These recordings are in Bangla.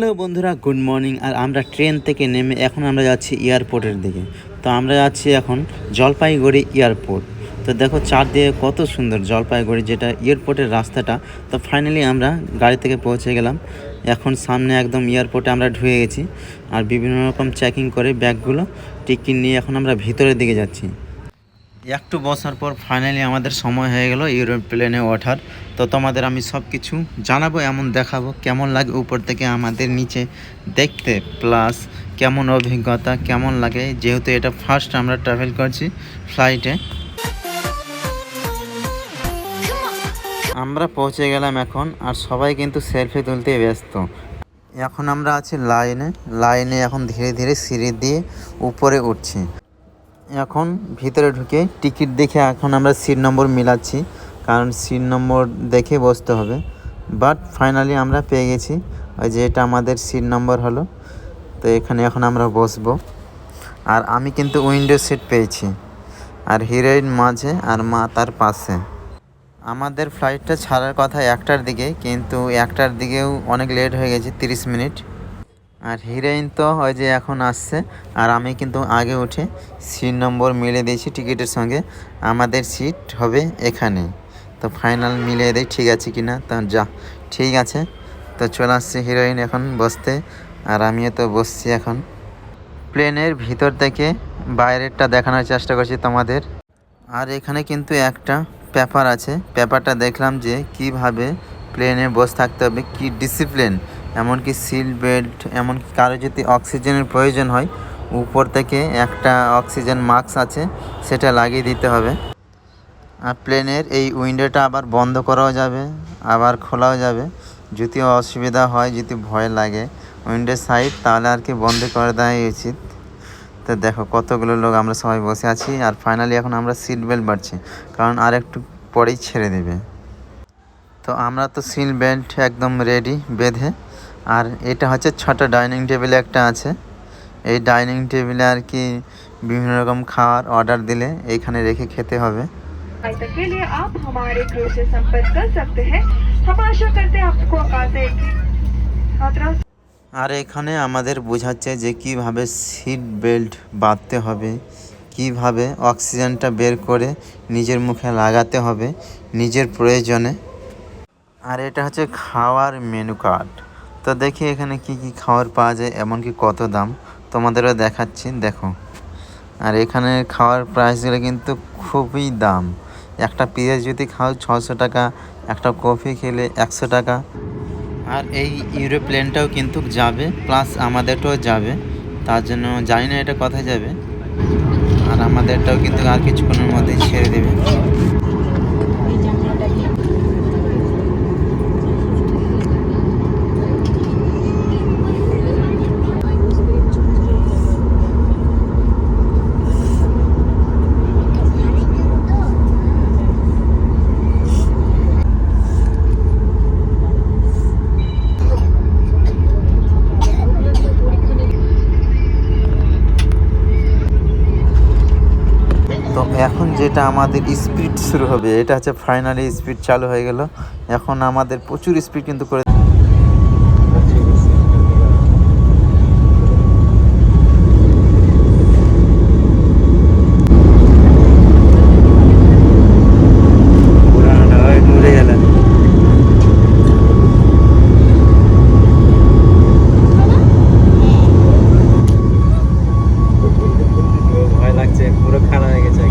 হ্যালো বন্ধুরা, গুড মর্নিং। আর আমরা ট্রেন থেকে নেমে এখন আমরা যাচ্ছি এয়ারপোর্টের দিকে। তো আমরা যাচ্ছি এখন জলপাইগুড়ি এয়ারপোর্ট। তো দেখো চারদিকে কত সুন্দর জলপাইগুড়ি, যেটা এয়ারপোর্টের রাস্তাটা। তো ফাইনালি আমরা গাড়ি থেকে পৌঁছে গেলাম। এখন সামনে একদম এয়ারপোর্টে আমরা ঢুকে গেছি। আর বিভিন্ন রকম চেকিং করে ব্যাগগুলো টিকিট নিয়ে এখন আমরা ভিতরের দিকে যাচ্ছি। একটু বসার পর ফাইনালি আমাদের সময় হয়ে গেল এরোপ্লেনে ওঠার। তো তোমাদের আমি সব কিছু জানাব, এমন দেখাবো কেমন লাগে উপর থেকে আমাদের নিচে দেখতে। প্লাস কেমন অভিজ্ঞতা, কেমন লাগে, যেহেতু এটা ফার্স্ট আমরা ট্রাভেল করছি ফ্লাইটে আমরা পৌঁছে গেলাম এখন, আর সবাই কিন্তু সেলফি তুলতে ব্যস্ত। এখন আমরা আছি লাইনে লাইনে এখন ধীরে ধীরে সিঁড়ি দিয়ে উপরে উঠছি। এখন ভিতরে ঢুকে টিকিট দেখে এখন আমরা সিট নম্বর মিলাচ্ছি, কারণ সিট নম্বর দেখে বসতে হবে। বাট ফাইনালি আমরা পেয়ে গেছি, ওই যে এটা আমাদের সিট নম্বর হলো, তো এখানে এখন আমরা বসবো। আর আমি কিন্তু উইন্ডো সিট পেয়েছি, আর হিরোইন মাঝে আর মা তার পাশে। আমাদের ফ্লাইটটা ছাড়ার কথা একটার দিকে, কিন্তু একটার দিকেও অনেক লেট হয়ে গেছে, তিরিশ মিনিট। আর হিরোইন তো ওই যে এখন আসছে। আর আমি কিন্তু আগে উঠে সিট নম্বর মিলে দিয়েছি টিকিটের সঙ্গে। আমাদের সিট হবে এখানে। তো ফাইনাল মিলিয়ে দেয় ঠিক আছে কি না তো যা, ঠিক আছে। তো চলে আসছে হিরোইন এখন বসতে। আর আমিও তো বসছি এখন। প্লেনের ভিতর থেকে বাইরেরটা দেখানোর চেষ্টা করছি তোমাদের। আর এখানে কিন্তু একটা পেপার আছে। পেপারটা দেখলাম যে কীভাবে প্লেনে বসে থাকতে হবে, কি ডিসিপ্লিন এমনকি সিট বেল্ট, এমনকি কারও যদি অক্সিজেনের প্রয়োজন হয়, উপর থেকে একটা অক্সিজেন মাস্ক আছে, সেটা লাগিয়ে দিতে হবে। আর প্লেনের এই উইন্ডোটা আবার বন্ধ করাও যাবে, আবার খোলাও যাবে। যদি অসুবিধা হয়, যদি ভয় লাগে উইন্ডো সাইড, তাহলে আর কি বন্ধ করে দেওয়াই উচিত। তো দেখো কতগুলো লোক আমরা সবাই বসে আছি, আর ফাইনালি এখন আমরা সিট বেল্ট বাড়ছি, কারণ আর একটু পরেই ছেড়ে দেবে। তো আমরা তো সিট বেল্ট একদম রেডি বেঁধে আর এটা হচ্ছে ছটা ডাইনিং টেবিল একটা আছে। এই ডাইনিং টেবিলে আর কি বিভিন্ন রকম খাওয়ার অর্ডার দিলে এইখানে রেখে খেতে হবে। আর এখানে আমাদের বোঝাচ্ছে যে কীভাবে সিট বেল্ট বাঁধতে হবে কীভাবে অক্সিজেনটা বের করে নিজের মুখে লাগাতে হবে নিজের প্রয়োজনে। আর এটা হচ্ছে খাওয়ার মেনু কার্ড তো দেখি এখানে কি কি খাবার পাওয়া যায়, এমনকি কত দাম। তোমাদেরও দেখাচ্ছি, দেখো। আর এখানে খাওয়ার প্রাইসগুলো কিন্তু খুবই দাম। একটা পিঁয়াজ যদি খাও ছশো টাকা, একটা কফি খেলে একশো টাকা। আর এই ইউরোপ্লেনটাও কিন্তু যাবে, প্লাস আমাদেরটাও যাবে। তার জন্য জানি না এটা কোথায় যাবে। আর আমাদেরটাও কিন্তু আর কিছুক্ষণের মধ্যেই ছেড়ে দেবে। এখন যেটা আমাদের স্পিড শুরু হবে, এটা হচ্ছে ফাইনালি স্পিড চালু হয়ে গেল। এখন আমাদের প্রচুর স্পিড কিন্তু করে উড়ে গেলেন ভয় লাগছে পুরো খারাপ হয়ে গেছে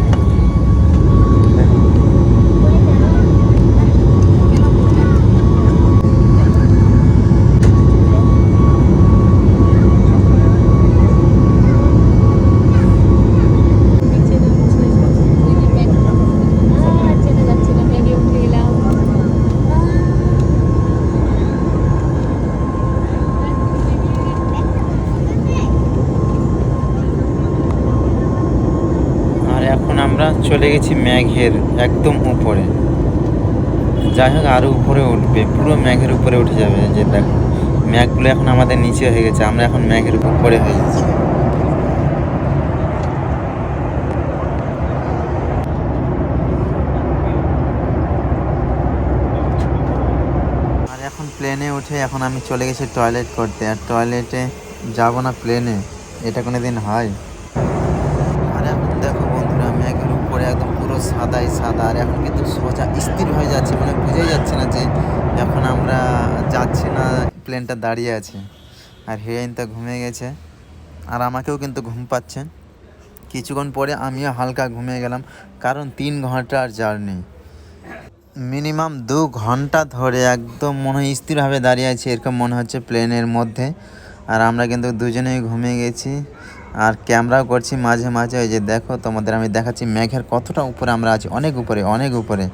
আর এখন আমরা চলে গেছি ম্যাঘের একদম উপরে। যাই হোক আরও উপরে উঠবে, পুরো ম্যাঘের উপরে উঠে যাবে, যে দেখো ম্যাঘগুলো এখন আমাদের নিচে হয়ে গেছে, আমরা এখন ম্যাঘের উপরে হয়ে গেছি। আর এখন প্লেনে উঠে এখন আমি চলে গেছি টয়লেট করতে, আর টয়লেটে যাব না প্লেনে এটা কোনো দিন হয় আর এখন দেখো বন্ধুরা মেঘের উপরে একদম পুরো সাদাই সাদা, আর এখন কিন্তু সোজা স্থির হয়ে যাচ্ছে মানে বুঝেই যাচ্ছে না যে এখন আমরা যাচ্ছি না, প্লেনটা দাঁড়িয়ে আছে। আর হিরোইন তো ঘুমিয়ে গেছে, আর আমাকেও কিন্তু ঘুম পাচ্ছে। কিছুক্ষণ পরে আমিও হালকা ঘুমিয়ে গেলাম, কারণ তিন ঘণ্টার জার্নি। মিনিমাম দু ঘণ্টা ধরে একদম মনে হয় স্থিরভাবে দাঁড়িয়ে আছে, এরকম মনে হচ্ছে প্লেনের মধ্যে। আর আমরা কিন্তু দুজনেই ঘুমিয়ে গেছি। আর ক্যামেরাও করছি মাঝে মাঝে, ওই যে দেখো তোমাদের আমি দেখাচ্ছি মেঘের কতটা উপরে আমরা আছি, অনেক উপরে অনেক উপরে।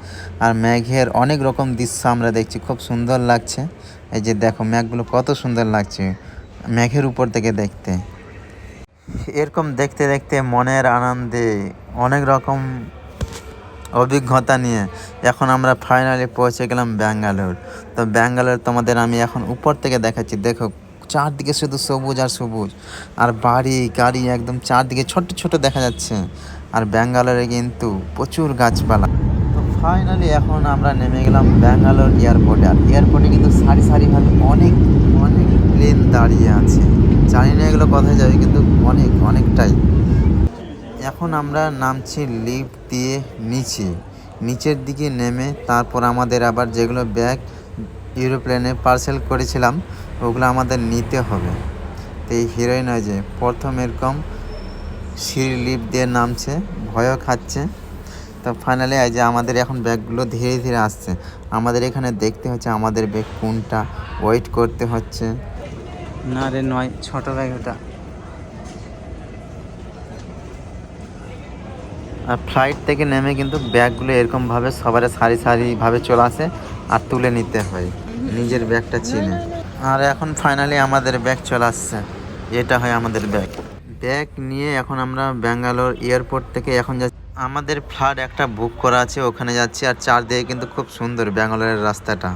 আর মেঘের অনেক রকম দৃশ্য আমরা দেখছি, খুব সুন্দর লাগছে। এই যে দেখো মেঘগুলো কত সুন্দর লাগছে, মেঘের উপর থেকে দেখতে। এরকম দেখতে দেখতে মনের আনন্দে অনেক রকম অভিজ্ঞতা নিয়ে এখন আমরা ফাইনালি পৌঁছে গেলাম ব্যাঙ্গালোর। তো ব্যাঙ্গালোর তোমাদের আমি এখন উপর থেকে দেখাচ্ছি, দেখো চারদিকে শুধু সবুজ আর সবুজ। আর বাড়ি, গাড়ি একদম চারদিকে ছোট ছোট দেখা যাচ্ছে। আর ব্যাঙ্গালোরে কিন্তু প্রচুর গাছপালা। তো ফাইনালি এখন আমরা নেমে গেলাম ব্যাঙ্গালোর এয়ারপোর্টে আর এয়ারপোর্টে কিন্তু সারি সারিভাবে অনেক অনেক প্লেন দাঁড়িয়ে আছে। জানি না এগুলো কোথায় যাবে, কিন্তু অনেক, অনেকটাই। এখন আমরা নামছি লিফট দিয়ে নিচে। নিচের দিকে নেমে তারপর আমাদের আবার যেগুলো ব্যাগ এরোপ্লেনে পার্সেল করেছিলাম। ওগুলো আমাদের নিতে হবে। তো এই হিরোইন হয় যে প্রথম এরকম সিঁড়ি লিফট দিয়ে নামছে, ভয়ও খাচ্ছে। তো ফাইনালি এই যে আমাদের এখন ব্যাগগুলো ধীরে ধীরে আসছে। আমাদের এখানে দেখতে হচ্ছে আমাদের ব্যাগ কোনটা ওয়েট করতে হচ্ছে। না রে নয়, ছোট ব্যাগ ওটা আর ফ্লাইট থেকে নেমে কিন্তু ব্যাগগুলো এরকমভাবে সবার সারি সারিভাবে চলে আসে আর তুলে নিতে হয়। নিজের ব্যাগটা চিনে। আর এখন ফাইনালি আমাদের ব্যাগ চলে আসছে। এটা হয় আমাদের ব্যাগ ব্যাগ নিয়ে এখন আমরা ব্যাঙ্গালোর এয়ারপোর্ট থেকে এখন যাচ্ছি। আমাদের ফ্ল্যাট একটা বুক করা আছে, ওখানে যাচ্ছি। আর চার দিকে কিন্তু খুব সুন্দর ব্যাঙ্গালোরের রাস্তাটা।